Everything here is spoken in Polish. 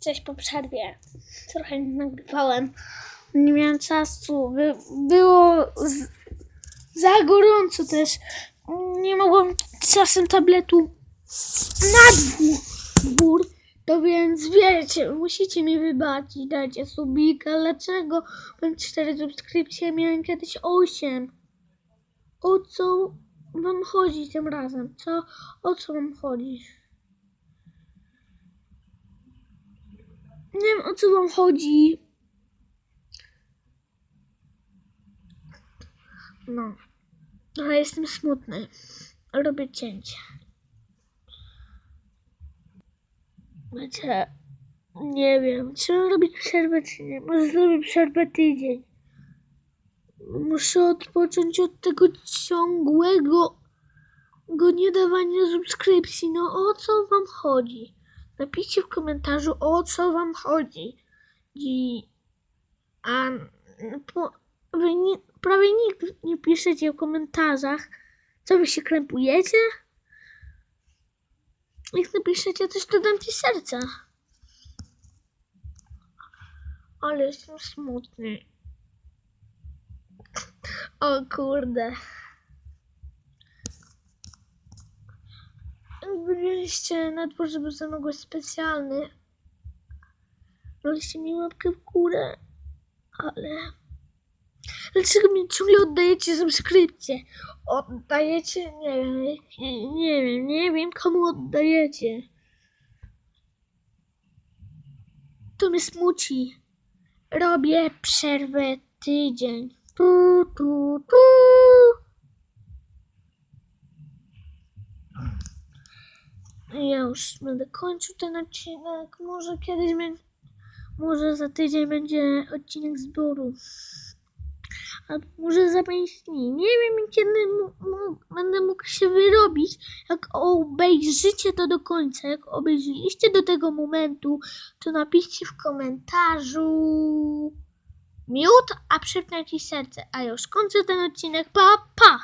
Cześć po przerwie. Trochę nagrywałem. Nie miałem czasu. By, było z, za gorąco też. Nie mogłem czasem tabletu na dwór. To więc wiecie, musicie mi wybaczyć. Dajcie subika. Dlaczego? Mam 4 subskrypcje, miałem kiedyś 8. O co wam chodzi tym razem? Co? O co wam chodzi? Nie wiem o co wam chodzi. No. Ale jestem smutny. Robię cięcie. Wiecie, nie wiem, czy mam robić przerwę, czy nie. Może zrobię przerwę tydzień. Muszę odpocząć od tego ciągłego go nie dawania subskrypcji. No o co wam chodzi? Napiszcie w komentarzu o co wam chodzi. I, a po, wy nie, prawie nikt nie piszecie w komentarzach. Co wy się krępujecie? Jak napiszecie coś, to dam ci serca. Ale jestem smutny. O kurde. Byliście na dworze był ze mną gość specjalny. Daliście mi łapkę w górę. Ale... Dlaczego mi ciągle oddajecie subskrypcję? Oddajecie? Nie wiem. Nie, nie wiem. Nie wiem komu oddajecie. To mnie smuci. Robię przerwę tydzień. Tu, tu, tu. Ja już będę kończył ten odcinek. Może kiedyś będzie. Może za tydzień będzie odcinek zboru. Albo może za pięć dni. Nie wiem kiedy będę mógł się wyrobić. Jak obejrzycie to do końca, jak obejrzyliście do tego momentu, to napiszcie w komentarzu miód, a przypnę ci serce. A już kończę ten odcinek. Pa, pa!